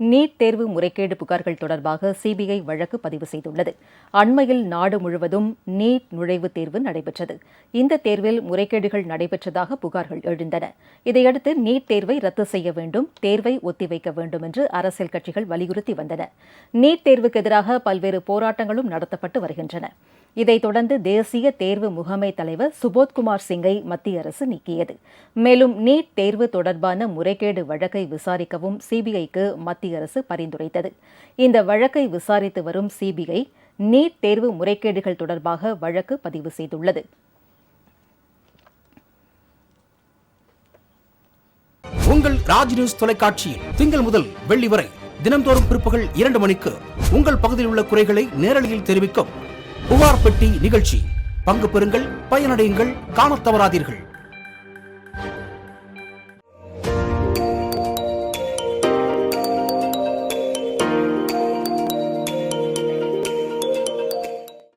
NEET தேர்வு முறைகேடு புகார்கள் தொடர்பாக சிபிஐ வழக்கு பதிவு செய்துள்ளது. அண்மையில் நாடு முழுவதும் நீட் நுழைவுத் தேர்வு நடைபெற்றது. இந்த தேர்வில் முறைகேடுகள் நடைபெற்றதாக புகார்கள் எழுந்தன. இதையடுத்து நீட் தேர்வை ரத்து செய்ய வேண்டும் தேர்வை ஒத்திவைக்க வேண்டும் என்று அரசியல் கட்சிகள் வலியுறுத்தி வந்தன. நீட் தேர்வுக்கு எதிராக பல்வேறு போராட்டங்களும் நடத்தப்பட்டு வருகின்றன. இதைத் தொடர்ந்து தேசிய தேர்வு முகமை தலைவர் சுபோத்குமார் சிங்கை மத்திய அரசு நீக்கியது. மேலும் நீட் தேர்வு தொடர்பான முறைகேடு வழக்கை விசாரிக்கவும் சிபிஐக்கு மத்திய அரசு பரிந்துரைத்தது. இந்த வழக்கை விசாரித்து வரும் சிபிஐ நீட் தேர்வு முறைகேடுகள் தொடர்பாக வழக்கு பதிவு செய்துள்ளது. உங்கள் ராஜ் நியூஸ் தொலைக்காட்சியில் திங்கள் முதல் வெள்ளி வரை தினம்தோறும் பிற்பகல் இரண்டு மணிக்கு உங்கள் பகுதியில் உள்ள குறைகளை நேரலையில் தெரிவிக்கும் புகார் பெட்டி நிகழ்ச்சி. பங்கு பெறுங்கள் பயனடையுங்கள் காணத் தவறாதீர்கள்.